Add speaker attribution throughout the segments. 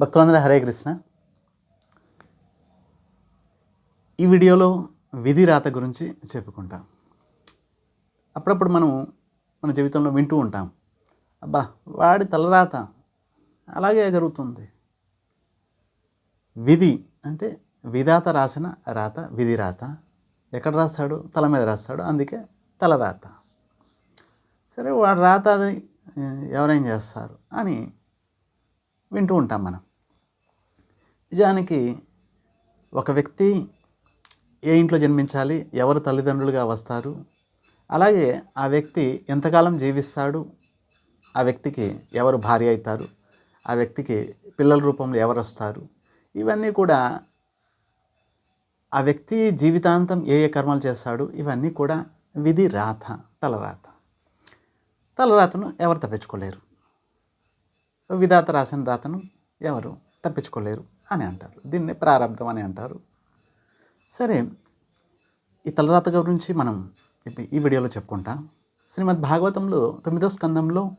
Speaker 1: భక్తులందరూ హరే కృష్ణ. ఈ వీడియోలో విధి రాత గురించి చెప్పుకుంటాం. అప్పుడప్పుడు మనం మన జీవితంలో వింటూ ఉంటాం. అబ్బా వాడి తలరాత. అలాగే జరుగుతుంది. విధి అంటే విధాత రాసిన రాత విధి రాత ఎక్కడ రాస్తాడు? తల మీద రాస్తాడు. అందుకే తలరాత. సరే వాడు రాత అది ఆ, ఎవరేం చేస్తారు అని వింటూ ఉంటాం మనం. నిజానికి ఒక వ్యక్తి ఏ ఇంట్లో జన్మించాలి ఎవరు తల్లిదండ్రులుగా వస్తారు అలాగే ఆ వ్యక్తి ఎంతకాలం జీవిస్తాడు ఆ వ్యక్తికి ఎవరు భార్య అవుతారు ఆ వ్యక్తికి పిల్లల రూపంలో ఎవరు వస్తారు ఇవన్నీ కూడా ఆ వ్యక్తి జీవితాంతం ఏ ఏ కర్మలు చేస్తాడు ఇవన్నీ కూడా విధి రాత తలరాత. తలరాతను ఎవరు తప్పించుకోలేరు. విధాత రాసిన రాతను ఎవరు తప్పించుకోలేరు. అని అంటారు. దీన్ని ప్రారంభం అని అంటారు. సరే ఈ తలరాత గురించి మనం ఈ వీడియోలో చెప్పుకుంటాం. శ్రీమద్ భాగవతంలో తొమ్మిదో స్కందంలో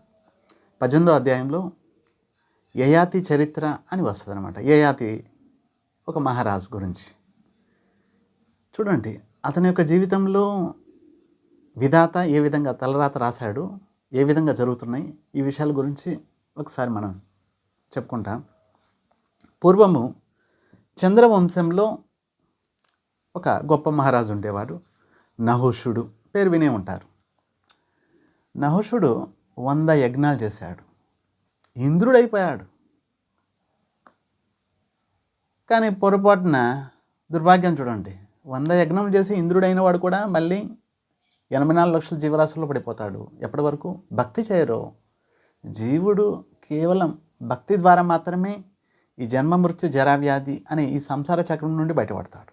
Speaker 1: పద్దెనిమిదో అధ్యాయంలో యయాతి చరిత్ర అని వస్తుంది అనమాట యయాతి ఒక మహారాజు గురించి. చూడండి అతని యొక్క జీవితంలో విధాత ఏ విధంగా తలరాత రాశాడు ఏ విధంగా జరుగుతున్నాయి ఈ విషయాల గురించి ఒకసారి మనం చెప్పుకుంటాం. పూర్వము చంద్రవంశంలో ఒక గొప్ప మహారాజు ఉండేవారు నహుషుడు పేరు వినే ఉంటారు. నహుషుడు వంద యజ్ఞాలు చేశాడు. ఇంద్రుడైపోయాడు. కానీ పొరపాటున దుర్భాగ్యం చూడండి. వంద యజ్ఞం చేసి ఇంద్రుడైన వాడు కూడా మళ్ళీ ఎనభై నాలుగు లక్షల జీవరాశుల్లో పడిపోతాడు. ఎప్పటి వరకు? భక్తి చేయరు. జీవుడు కేవలం భక్తి ద్వారా మాత్రమే ఈ జన్మ మృత్యు జరావ్యాధి అనే ఈ సంసార చక్రం నుండి బయటపడతాడు.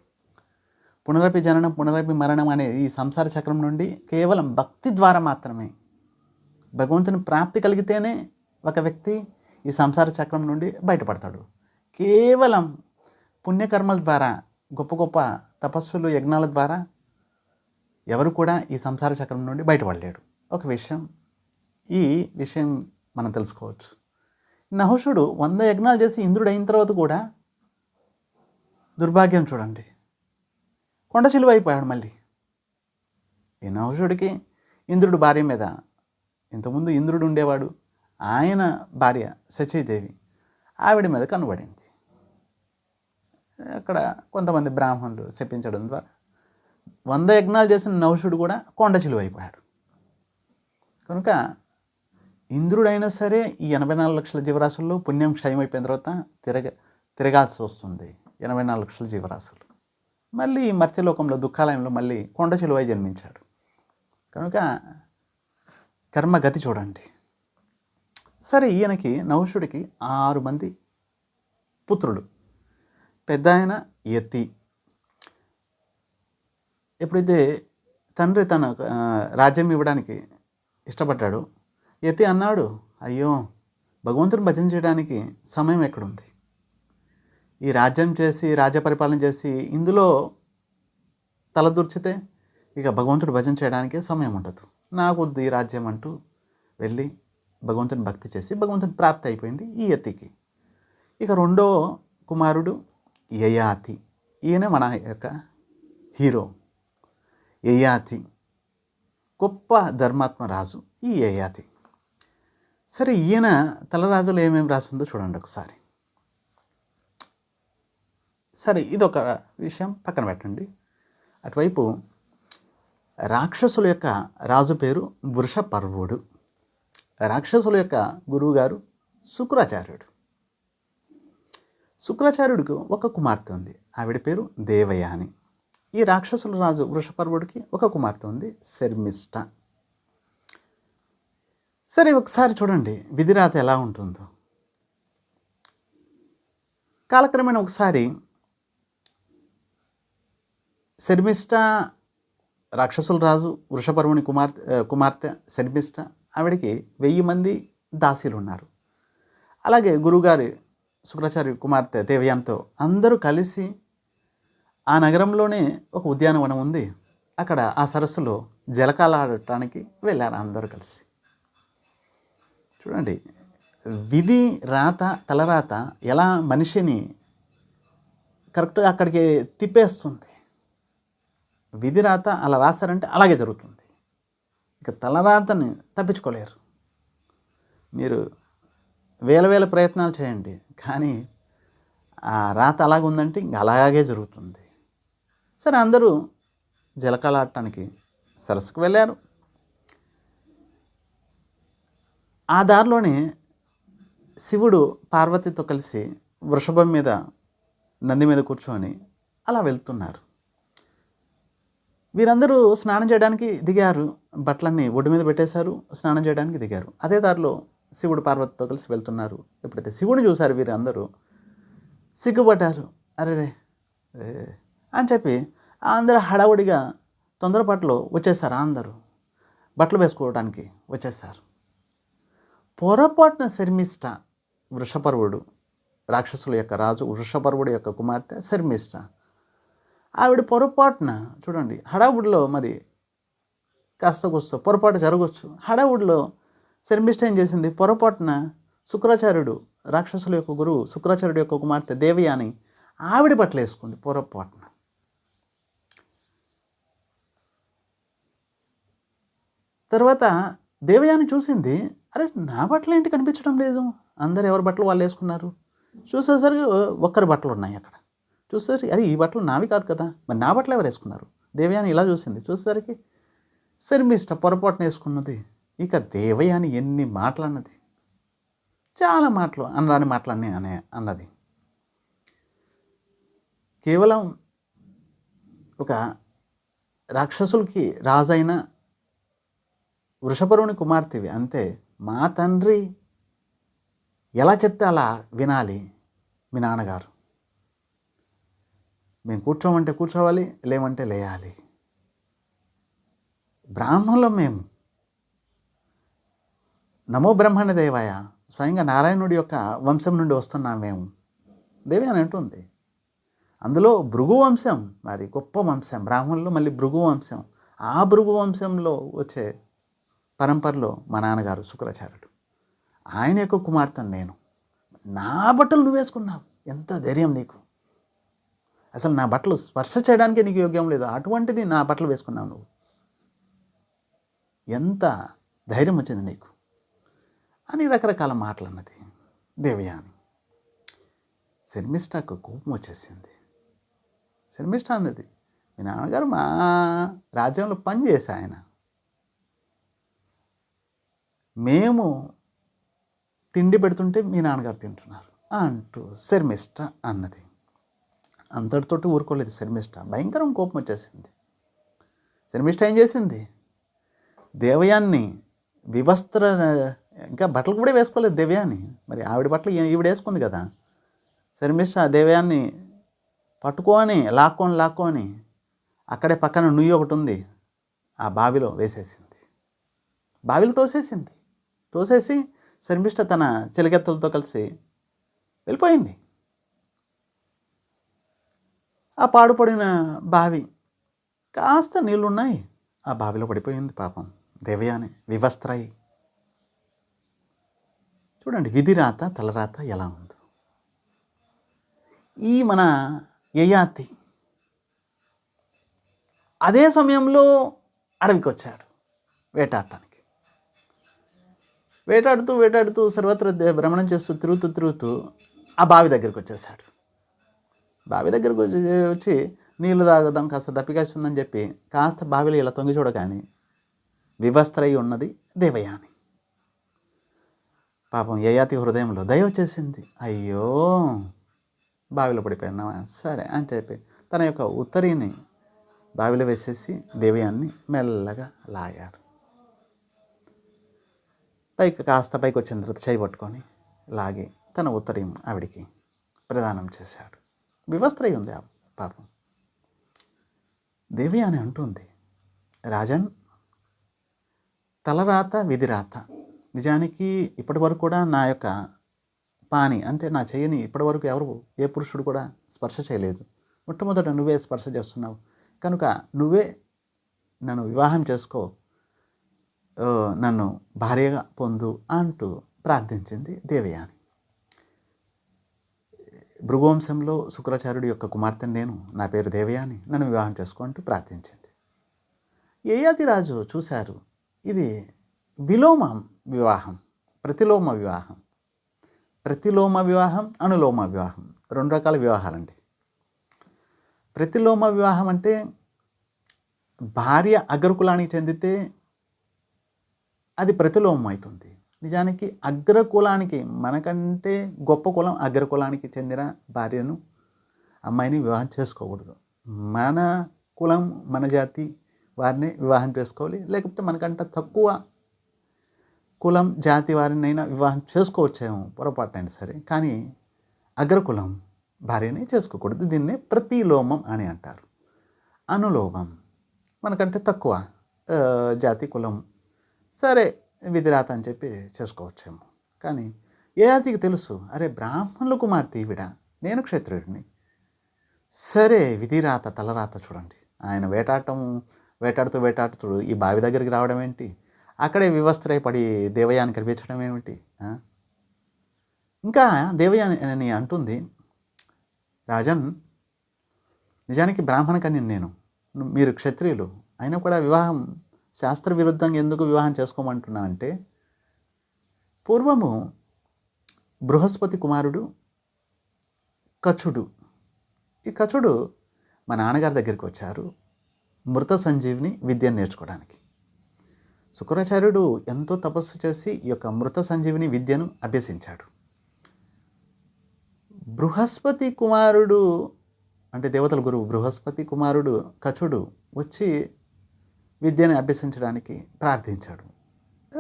Speaker 1: పునరపి జననం పునరపి మరణం అనే ఈ సంసార చక్రం నుండి కేవలం భక్తి ద్వారా మాత్రమే భగవంతుని ప్రాప్తి కలిగితేనే ఒక వ్యక్తి ఈ సంసార చక్రం నుండి బయటపడతాడు. కేవలం పుణ్యకర్మల ద్వారా గొప్ప గొప్ప తపస్సులు యజ్ఞాల ద్వారా ఎవరు కూడా ఈ సంసార చక్రం నుండి బయటపడలేడు. ఒక విషయం ఈ విషయం మనం తెలుసుకోవచ్చు. నహుషుడు వంద యజ్ఞాలు చేసి ఇంద్రుడు అయిన తర్వాత కూడా దుర్భాగ్యం చూడండి. కొండ చిలువ అయిపోయాడు మళ్ళీ. ఈ నహుషుడికి ఇంద్రుడు భార్య మీద ఇంతకుముందు ఇంద్రుడు ఉండేవాడు. ఆయన భార్య సచీదేవి ఆవిడ మీద కనబడింది. అక్కడ కొంతమంది బ్రాహ్మణులు శపించడం ద్వారా వంద యజ్ఞాలు చేసిన నౌషుడు కూడా కొండ చిలువైపోయాడు అయిపోయాడు. కనుక ఇంద్రుడైనా సరే ఈ ఎనభై నాలుగు లక్షల జీవరాశుల్లో పుణ్యం క్షయం అయిపోయిన తర్వాత తిరగ తిరగాల్సి వస్తుంది ఎనభై నాలుగు లక్షల జీవరాశులు. మళ్ళీ ఈ మర్త్యలోకంలో దుఃఖాలయంలో మళ్ళీ కొండ చిలువై జన్మించాడు. కనుక కర్మగతి చూడండి. సరే ఈయనకి నౌషుడికి ఆరు మంది పుత్రులు. పెద్ద ఆయన యతి. ఎప్పుడైతే తండ్రి తన రాజ్యం ఇవ్వడానికి ఇష్టపడ్డాడు యతి అన్నాడు అయ్యో భగవంతుని భజన చేయడానికి సమయం ఎక్కడుంది? ఈ రాజ్యం చేసి రాజ్య పరిపాలన చేసి ఇందులో తలదూర్చితే ఇక భగవంతుడు భజన చేయడానికే సమయం ఉండదు. నాకు ఈ రాజ్యం అంటూ వెళ్ళి భగవంతుని భక్తి చేసి భగవంతుని ప్రాప్తి అయిపోయింది ఈ యతికి ఇక రెండో కుమారుడు యయాతి. ఈయన మన యొక్క హీరో. యయాతి గొప్ప ధర్మాత్మ రాజు ఈ యయాతి. సరే ఈయన తలరాగులు ఏమేమి రాసిందో చూడండి ఒకసారి. సరే ఇదొక విషయం పక్కన పెట్టండి. అటువైపు రాక్షసుల యొక్క రాజు పేరు వృషపర్వుడు. రాక్షసుల యొక్క గురువుగారు శుక్రాచార్యుడు. శుక్రాచార్యుడికి ఒక కుమార్తె ఉంది ఆవిడ పేరు దేవయాని. ఈ రాక్షసుల రాజు వృషపర్వుడికి ఒక కుమార్తె ఉంది శర్మిష్ట. సరే ఒకసారి చూడండి. విధిరాత ఎలా ఉంటుందో. కాలక్రమేణా ఒకసారి శర్మిష్ట రాక్షసుల రాజు వృషపర్వుని కుమార్తె కుమార్తె శర్మిష్ట ఆవిడకి వెయ్యి మంది దాసీలు ఉన్నారు అలాగే గురుగారి శుక్రాచార్య కుమార్తె దేవయాన్తో అందరూ కలిసి ఆ నగరంలోనే ఒక ఉద్యానవనం ఉంది. అక్కడ ఆ సరస్సులో జలకాలాడటానికి వెళ్ళారు అందరూ కలిసి. చూడండి విధి రాత తలరాత ఎలా మనిషిని కరెక్ట్గా అక్కడికి తిప్పేస్తుంది? విధి రాత అలా రాస్తారంటే అలాగే జరుగుతుంది. ఇక తలరాతని తప్పించుకోలేరు. మీరు వేల వేల ప్రయత్నాలు చేయండి కానీ ఆ రాత అలాగ ఉందంటే ఇంక అలాగే జరుగుతుంది. సరే అందరూ జలకళాడటానికి సరస్సుకు వెళ్ళారు. ఆ దారిలోనే శివుడు పార్వతితో కలిసి వృషభం మీద నంది మీద కూర్చొని అలా వెళ్తున్నారు. వీరందరూ స్నానం చేయడానికి దిగారు. బట్టలన్నీ ఒడ్డు మీద పెట్టేశారు. స్నానం చేయడానికి దిగారు. అదే దారిలో శివుడు పార్వతితో కలిసి వెళ్తున్నారు. ఎప్పుడైతే శివుని చూశారు వీరందరూ సిగ్గుపడ్డారు. అరే రే అని చెప్పి అందరూ హడావుడిగా తొందరపాట్లో వచ్చేసారు అందరూ. బట్టలు వేసుకోవడానికి వచ్చేసారు పొరపాటున శర్మిష్ట వృషపర్వుడు రాక్షసుల యొక్క రాజు వృషపర్వుడు యొక్క కుమార్తె శర్మిష్ట. ఆవిడ పొరపాటున చూడండి హడావుడిలో మరి కాస్త కూస్త పొరపాటు జరగవచ్చు హడావుడిలో శర్మిష్ట ఏం చేసింది? పొరపాటున శుక్రాచార్యుడు రాక్షసుల యొక్క గురువు శుక్రాచార్యుడు యొక్క కుమార్తె దేవయాని ఆవిడ బట్టలు వేసుకుంది పొరపాటున. తర్వాత దేవయాని చూసింది అరే నా బట్టలు ఏంటి కనిపించడం లేదు? అందరు ఎవరి బట్టలు వాళ్ళు వేసుకున్నారు? చూసేసరికి ఒక్కరి బట్టలు ఉన్నాయి అక్కడ. చూసేసరికి అరే ఈ బట్టలు నావి కాదు కదా? మరి నా బట్టలు ఎవరు వేసుకున్నారు? దేవయాని ఇలా చూసింది. చూసేసరికి శర్మిష్ట పొరపాటున వేసుకున్నది. ఇక దేవయాని ఎన్ని మాటలు అన్నది చాలా మాటలు అనరాని మాటలన్నీ అనే అన్నది. కేవలం ఒక రాక్షసులకి రాజైన వృషపరుని కుమార్తెవి అంతే మా తండ్రి ఎలా చెప్తే అలా వినాలి మీ నాన్నగారు. మేము కూర్చోమంటే కూర్చోవాలి లేమంటే లేయాలి. బ్రాహ్మణులం మేము. నమో బ్రహ్మణ దేవాయ స్వయంగా నారాయణుడి యొక్క వంశం నుండి వస్తున్నాం మేము. దేవి అని అంటుంది. అందులో భృగు వంశం అది గొప్ప వంశం బ్రాహ్మణులు మళ్ళీ భృగు వంశం. ఆ భృగు వంశంలో వచ్చే పరంపరలో మా నాన్నగారు శుక్రాచార్యుడు. ఆయన యొక్క కుమార్తెను నేను. నా బట్టలు నువ్వు వేసుకున్నావు. ఎంత ధైర్యం నీకు. అసలు నా బట్టలు స్పర్శ చేయడానికి నీకు యోగ్యం లేదు. అటువంటిది నా బట్టలు వేసుకున్నావు నువ్వు. ఎంత ధైర్యం వచ్చింది నీకు. అని రకరకాల మాటలు అన్నది దేవయాని శర్మిష్ఠకు కోపం వచ్చేసింది. శర్మిష్ఠ అన్నది మీ నాన్నగారు మా రాజ్యంలో పని ఆయన మేము తిండి పెడుతుంటే మీ నాన్నగారు తింటున్నారు అంటూ శర్మిష్ట అన్నది. అంతటితోటి ఊరుకోలేదు శర్మిష్ట. భయంకరం కోపం వచ్చేసింది. శర్మిష్ట ఏం చేసింది? దేవయాన్ని వివస్త్ర ఇంకా బట్టలు కూడా వేసుకోలేదు దేవయాన్ని. మరి ఆవిడ బట్టలు ఈవిడ వేసుకుంది కదా. శర్మిష్ట దేవయాన్ని పట్టుకొని లాక్కొని లాక్కొని అక్కడే పక్కన నుయ్యి ఒకటి ఉంది. ఆ బావిలో వేసేసింది. బావిలో తోసేసింది. తోసేసి శర్మిష్ట తన చెలికెత్తలతో కలిసి వెళ్ళిపోయింది. ఆ పాడుపడిన బావి కాస్త నీళ్ళున్నాయి. ఆ బావిలో పడిపోయింది పాపం దేవయాని వివస్త్రై. చూడండి విధిరాత తలరాత ఎలా ఉందో. ఈ మన యయాతి అదే సమయంలో అడవికి వచ్చాడు వేటాడటానికి. వేటాడుతూ వేటాడుతూ సర్వత్ర దే- భ్రమణం చేస్తూ తిరుగుతూ తిరుగుతూ ఆ బావి దగ్గరికి వచ్చేసాడు బావి దగ్గరకు వచ్చి వచ్చి నీళ్ళు తాగుదాం కాస్త దప్పికాస్తుందని చెప్పి కాస్త బావిలో ఇలా తొంగి చూడగానే వివస్త్రై ఉన్నది దేవయాని. పాపం యయాతి హృదయంలో దయ వచ్చేసింది. అయ్యో బావిలో పడిపోయినావా? సరే అని చెప్పి తన యొక్క ఉత్తరీని బావిలో వేసేసి దేవయాన్ని మెల్లగా లాగారు. పైకి కాస్త పైకి వచ్చిన తర్వాత చేయి పట్టుకొని లాగి తన ఉత్తరీయం ఆవిడికి ప్రదానం చేశాడు. వివస్త్రై ఉంది ఆ పాపం. దేవి అని అంటుంది రాజన్ తలరాత విధిరాత. నిజానికి ఇప్పటి వరకు కూడా నా యొక్క పాని అంటే నా చెయ్యిని ఇప్పటి వరకు ఎవరు ఏ పురుషుడు కూడా స్పర్శ చేయలేదు. మొట్టమొదట నువ్వే స్పర్శ చేస్తున్నావు. కనుక నువ్వే నన్ను వివాహం చేసుకో నన్ను భార్యగా పొందు అంటూ ప్రార్థించింది దేవయాని. భృగువంశంలో శుక్రాచార్యుడి యొక్క కుమార్తెను నేను నా పేరు దేవయాని నన్ను వివాహం చేసుకుంటూ ప్రార్థించింది. ఏయాది రాజు చూశారు ఇది విలోమ వివాహం ప్రతిలోమ వివాహం. ప్రతిలోమ వివాహం అనులోమ వివాహం రెండు రకాల వివాహాలండి. ప్రతిలోమ వివాహం అంటే భార్య అగ్రకులానికి చెందితే అది ప్రతిలోమం అవుతుంది. నిజానికి అగ్రకులానికి మనకంటే గొప్ప కులం అగ్రకులానికి చెందిన భార్యను అమ్మాయిని వివాహం చేసుకోకూడదు. మన కులం మన జాతి వారిని వివాహం చేసుకోవాలి. లేకపోతే మనకంటే తక్కువ కులం జాతి వారినైనా వివాహం చేసుకోవచ్చేమో పొరపాటైనా సరే. కానీ అగ్రకులం భార్యని చేసుకోకూడదు. దీన్నే ప్రతిలోమం అని అంటారు. అనులోమం. మనకంటే తక్కువ జాతి కులం సరే విధిరాత అని చెప్పి చేసుకోవచ్చేమో. కానీ ఏ జాతికి తెలుసు? అరే బ్రాహ్మణుల కుమార్తె ఈవిడ నేను క్షత్రియుడిని. సరే విధిరాత తలరాత చూడండి. ఆయన వేటాడటం వేటాడుతూ వేటాడుతూ ఈ బావి దగ్గరికి రావడం ఏంటి? అక్కడే వివస్త్రై పడి దేవయాన్ని కనిపించడం ఏమిటి? ఇంకా దేవయాని అని అంటుంది రాజన్ నిజానికి బ్రాహ్మణ కన్యను నేను. మీరు క్షత్రియులు అయినా కూడా వివాహం శాస్త్ర విరుద్ధంగా ఎందుకు వివాహం చేసుకోమంటున్నానంటే పూర్వము బృహస్పతి కుమారుడు కచుడు. ఈ కచుడు మా నాన్నగారి దగ్గరికి వచ్చారు మృత సంజీవిని విద్యను నేర్చుకోవడానికి. శుక్రాచార్యుడు ఎంతో తపస్సు చేసి ఈ యొక్క మృత సంజీవిని విద్యను అభ్యసించాడు. బృహస్పతి కుమారుడు అంటే దేవతల గురువు బృహస్పతి కుమారుడు కచుడు వచ్చి విద్యను అభ్యసించడానికి ప్రార్థించాడు.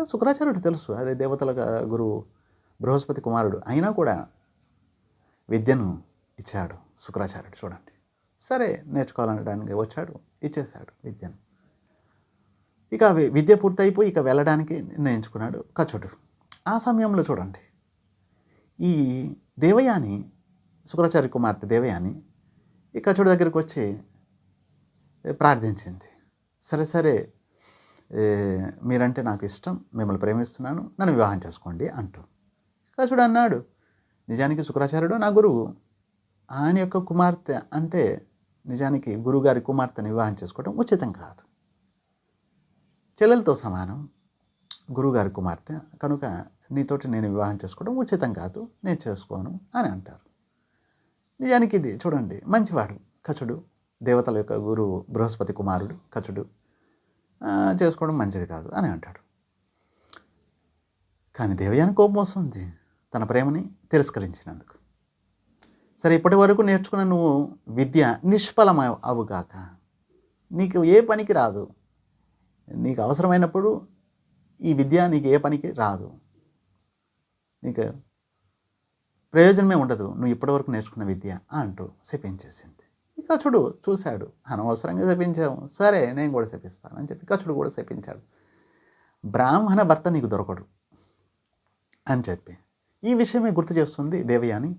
Speaker 1: శుక్రాచార్యుడు తెలుసు. అదే దేవతల గురువు బృహస్పతి కుమారుడు అయినా కూడా విద్యను ఇచ్చాడు శుక్రాచార్యుడు. చూడండి. సరే నేర్చుకోవాలనడానికి వచ్చాడు ఇచ్చేశాడు విద్యను. ఇక విద్య పూర్తయిపోయి ఇక వెళ్ళడానికి నిర్ణయించుకున్నాడు కచ్చుడు ఆ సమయంలో చూడండి. ఈ దేవయాని శుక్రాచార్య కుమార్తె దేవయాని ఈ కచ్చుడు దగ్గరికి వచ్చి ప్రార్థించింది. సరే సరే. మీరంటే నాకు ఇష్టం మిమ్మల్ని ప్రేమిస్తున్నాను నన్ను వివాహం చేసుకోండి అంటూ. కసుడు అన్నాడు నిజానికి శుక్రాచార్యుడు నా గురువు. ఆయన యొక్క కుమార్తె అంటే నిజానికి గురుగారి కుమార్తెను వివాహం చేసుకోవడం ఉచితం కాదు. చెల్లెలతో సమానం గురువుగారి కుమార్తె. కనుక నీతోటి నేను వివాహం చేసుకోవడం ఉచితం కాదు నేను చేసుకోను అని అంటారు. నిజానికి ఇది చూడండి మంచివాడు. కచుడు దేవతల యొక్క గురువు బృహస్పతి కుమారుడు కచుడు చేసుకోవడం మంచిది కాదు అని అంటాడు. కానీ దేవయాని కోపం వస్తుంది. తన ప్రేమని తిరస్కరించినందుకు. సరే ఇప్పటి వరకు నేర్చుకున్న నువ్వు విద్య నిష్ఫలం అవుగాక నీకు ఏ పనికి రాదు. నీకు అవసరమైనప్పుడు ఈ విద్య నీకు ఏ పనికి రాదు. నీకు ప్రయోజనమే ఉండదు. నువ్వు ఇప్పటివరకు నేర్చుకున్న విద్య అంటూ శపించేసింది. కచుడు చూశాడు. అనవసరంగా శపించాము సరే నేను కూడా శపిస్తాను అని చెప్పి కచుడు కూడా శపించాడు. బ్రాహ్మణ భర్త నీకు దొరకడు అని చెప్పి. ఈ విషయమే గుర్తు చేస్తుంది దేవయాని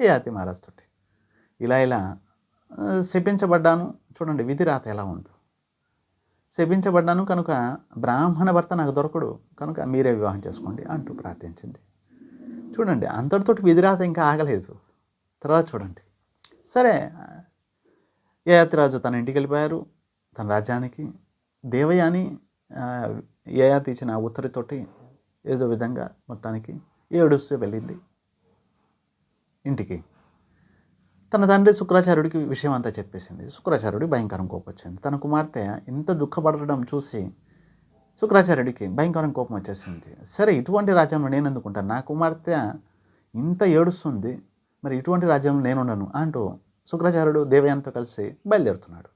Speaker 1: ఏ అతి మహారాజుతోటి ఇలా ఇలా శపించబడ్డాను. చూడండి విధి రాత ఎలా ఉందో. శపించబడ్డాను కనుక బ్రాహ్మణ భర్త నాకు దొరకడు. కనుక మీరే వివాహం చేసుకోండి అంటూ ప్రార్థించింది. చూడండి అంతటితోటి విధిరాత ఇంకా ఆగలేదు. తర్వాత చూడండి. సరే యయాతిరాజు తన ఇంటికి వెళ్ళిపోయారు తన రాజ్యానికి దేవయాని యయాతి ఇచ్చిన ఆ ఉత్తరితోటి ఏదో విధంగా మొత్తానికి ఏడుస్తూ వెళ్ళింది ఇంటికి. తన తండ్రి శుక్రాచార్యుడికి విషయం అంతా చెప్పేసింది. శుక్రాచార్యుడి భయంకరం కోపం వచ్చింది తన కుమార్తె ఇంత దుఃఖపడడం చూసి శుక్రాచార్యుడికి భయంకరం కోపం వచ్చేసింది సరే ఇటువంటి రాజ్యంలో నేను ఎందుకుంటాను నా కుమార్తె ఇంత ఏడుస్తుంది. మరి ఇటువంటి రాజ్యంలో నేను ఉండను అంటూ శుక్రాచార్యుడు దేవయానితో కలిసి బయలుదేరుతున్నాడు.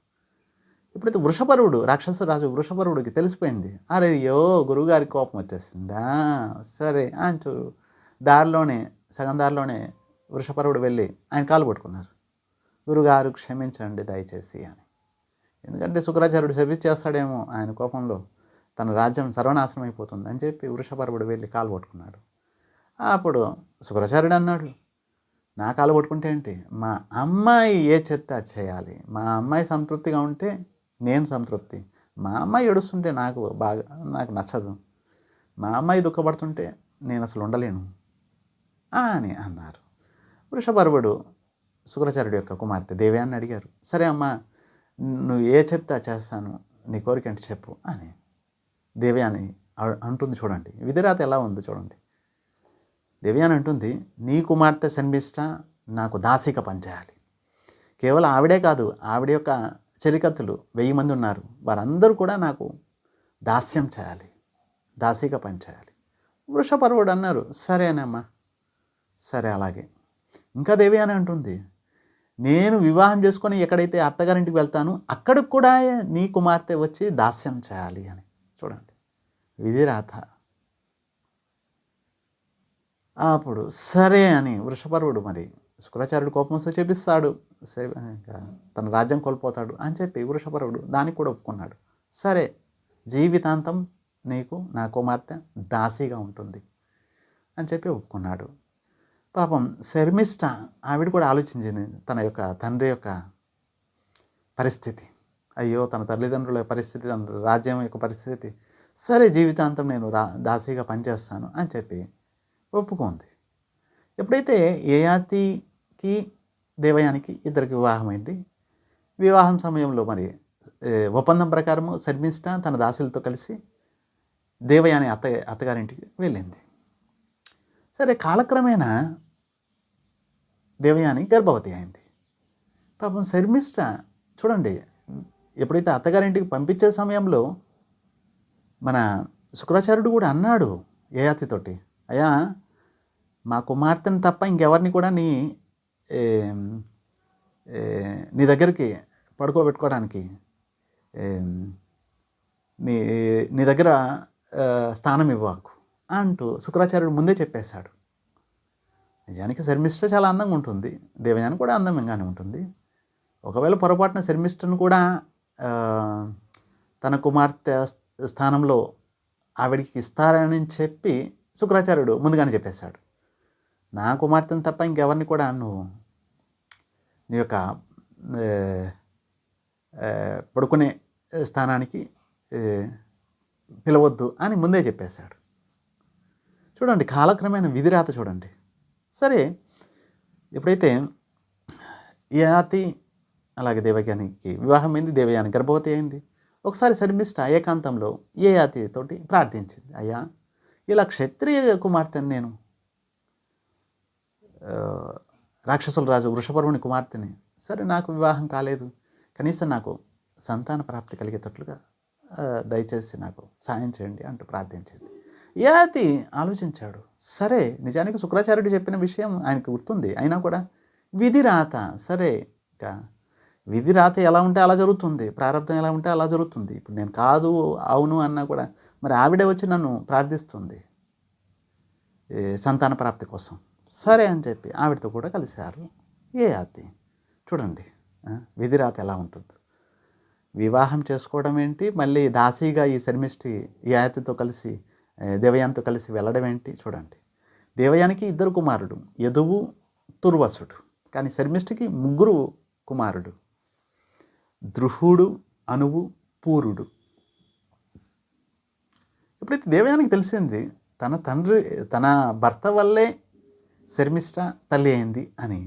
Speaker 1: ఇప్పుడైతే వృషపరుడు రాక్షసరాజు వృషపరుడికి తెలిసిపోయింది. అరే అయ్యో గురువుగారి కోపం వచ్చేసిందా? సరే అంటూ దారిలోనే సగం దారిలోనే వృషపరుడు వెళ్ళి ఆయన కాలు పట్టుకున్నారు. గురుగారు క్షమించండి దయచేసి అని. ఎందుకంటే శుక్రాచార్యుడు శపించేస్తాడేమో ఆయన కోపంలో. తన రాజ్యం సర్వనాశనం అయిపోతుంది అని చెప్పి వృషపరుడు వెళ్ళి కాలు పట్టుకున్నాడు. అప్పుడు శుక్రాచార్యుడు అన్నాడు నా కాలు పట్టుకుంటే ఏంటి? మా అమ్మాయి ఏ చెప్తే అది చేయాలి. మా అమ్మాయి సంతృప్తిగా ఉంటే నేను సంతృప్తి. మా అమ్మాయి ఏడుస్తుంటే నాకు బాగా నాకు నచ్చదు. మా అమ్మాయి దుఃఖపడుతుంటే నేను అసలు ఉండలేను అని అన్నారు. వృషపర్వుడు శుక్రాచార్యుడు యొక్క కుమార్తె దేవ్యాన్ని అడిగారు. సరే అమ్మా నువ్వు ఏ చెప్తా చేస్తాను నీ కోరిక అంటే చెప్పు అని దేవ్యాని అని అంటుంది చూడండి. విధిరాత ఎలా ఉంది చూడండి. దివ్యాన్ అంటుంది నీ కుమార్తె శన్మిష్ట నాకు దాసిక పనిచేయాలి కేవలం ఆవిడే కాదు ఆవిడ యొక్క చెలికత్తులు వెయ్యి మంది ఉన్నారు. వారందరూ కూడా నాకు దాస్యం చేయాలి దాసిక పనిచేయాలి వృషపర్వుడు అన్నారు సరేనమ్మా సరే అలాగే. ఇంకా దేవి అని అంటుంది నేను వివాహం చేసుకొని ఎక్కడైతే అత్తగారింటికి వెళ్తాను అక్కడికి కూడా నీ కుమార్తె వచ్చి దాస్యం చేయాలి అని. చూడండి విధిరాథ అప్పుడు సరే అని వృషపర్వుడు మరి శుక్రాచార్యుడు కోపం వస్తే చేపిస్తాడు సరే, తన రాజ్యం కోల్పోతాడు అని చెప్పి వృషపర్వుడు దానికి కూడా ఒప్పుకున్నాడు. సరే జీవితాంతం నీకు నా కుమార్తె దాసీగా ఉంటుంది అని చెప్పి ఒప్పుకున్నాడు. పాపం శర్మిష్ట ఆవిడ కూడా ఆలోచించింది తన యొక్క తండ్రి యొక్క పరిస్థితి. అయ్యో తన తల్లిదండ్రుల పరిస్థితి తన రాజ్యం యొక్క పరిస్థితి. సరే జీవితాంతం నేను రా దాసీగా పనిచేస్తాను అని చెప్పి ఒప్పుకుంది. ఎప్పుడైతే యయాతికి దేవయానికి ఇద్దరికి వివాహమైంది వివాహం సమయంలో మరి ఒప్పందం ప్రకారము శర్మిష్ట తన దాసులతో కలిసి దేవయాని అత్త అత్తగారింటికి వెళ్ళింది. సరే కాలక్రమేణా దేవయాని గర్భవతి అయింది. పాపం శర్మిష్ట చూడండి ఎప్పుడైతే అత్తగారింటికి పంపించే సమయంలో మన శుక్రాచార్యుడు కూడా అన్నాడు యయాతితోటి అయ్యా మా కుమార్తెను తప్ప ఇంకెవరిని కూడా నీ నీ దగ్గరికి పడుకోబెట్టుకోవడానికి నీ నీ దగ్గర స్థానం ఇవ్వకు అంటూ శుక్రాచార్యుడు ముందే చెప్పేశాడు. నిజానికి శర్మిష్ట చాలా అందంగా ఉంటుంది. దేవయాని కూడా అందంగానే ఉంటుంది. ఒకవేళ పొరపాటున శర్మిష్టను కూడా తన కుమార్తె స్థానంలో ఆవిడికి ఇస్తారని చెప్పి శుక్రాచార్యుడు ముందుగానే చెప్పేశాడు. నా కుమార్తెను తప్ప ఇంకెవరిని కూడా నువ్వు నీ యొక్క పడుకునే స్థానానికి పిలవద్దు అని ముందే చెప్పేశాడు. చూడండి కాలక్రమేణ విధిరాత చూడండి. సరే ఎప్పుడైతే యాతి అలాగే దేవయానికి వివాహం అయింది దేవయాని గర్భవతి అయింది ఒకసారి శర్మిష్ట ఏకాంతంలో యయాతి తోటి ప్రార్థించింది. అయ్యా ఇలా క్షత్రియ కుమార్తెను నేను రాక్షసుల రాజు వృషపర్వుని కుమార్తెని సరే నాకు వివాహం కాలేదు. కనీసం నాకు సంతాన ప్రాప్తి కలిగేటట్లుగా దయచేసి నాకు సాయం చేయండి అంటూ ప్రార్థించింది యాతి ఆలోచించాడు సరే నిజానికి శుక్రాచార్యుడు చెప్పిన విషయం ఆయనకు గుర్తుంది. అయినా కూడా విధి రాత సరే ఇంకా విధి రాత ఎలా ఉంటే అలా జరుగుతుంది ప్రారంభం ఎలా ఉంటే అలా జరుగుతుంది. ఇప్పుడు నేను కాదు అవును అన్నా కూడా మరి ఆవిడ వచ్చి నన్ను ప్రార్థిస్తుంది సంతాన ప్రాప్తి కోసం. సరే అని చెప్పి ఆవిడతో కూడా కలిశారు. ఏ ఆతి చూడండి ఆ, విధిరాత ఎలా ఉంటుంది? వివాహం చేసుకోవడం ఏంటి? మళ్ళీ దాసీగా ఈ శర్మిష్టి ఈ ఆయతితో కలిసి దేవయానితో కలిసి వెళ్ళడం ఏంటి? చూడండి. దేవయానికి ఇద్దరు కుమారుడు యదువు తుర్వసుడు. కానీ శర్మిష్టికి ముగ్గురు కుమారుడు ద్రుహుడు అనువు పూరుడు. ఎప్పుడైతే దేవయానికి తెలిసింది తన తండ్రి తన భర్త వల్లే శర్మిష్ట తల్లి అయింది అని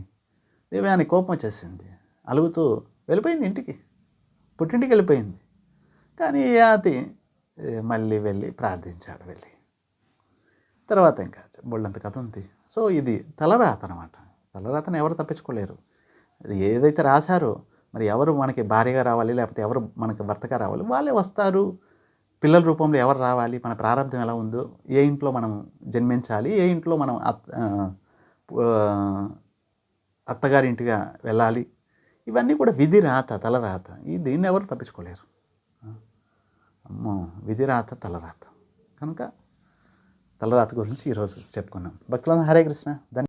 Speaker 1: దేవయాని కోపం వచ్చేసింది. అలుగుతూ వెళ్ళిపోయింది ఇంటికి. పుట్టింటికి వెళ్ళిపోయింది. కానీ యాతి మళ్ళీ వెళ్ళి ప్రార్థించాడు వెళ్ళి. తర్వాత ఇంకా బొళ్ళంత కథ ఉంది. సో ఇది తలరాత అనమాట తలరాతను ఎవరు తప్పించుకోలేరు. అది ఏదైతే రాశారో మరి ఎవరు మనకి భార్యగా రావాలి లేకపోతే ఎవరు మనకి భర్తగా రావాలి వాళ్ళే వస్తారు. పిల్లల రూపంలో ఎవరు రావాలి మన ప్రారంభం ఎలా ఉందో ఏ ఇంట్లో మనం జన్మించాలి ఏ ఇంట్లో మనం అత్తగారింటిగా వెళ్ళాలి. ఇవన్నీ కూడా విధి రాత తలరాత ఈ దీన్ని ఎవరు తప్పించుకోలేరు. అమ్మో విధి రాత తలరాత కనుక తలరాత గురించి ఈరోజు చెప్పుకున్నాం. భక్తులందరూ హరే కృష్ణ. ధన్య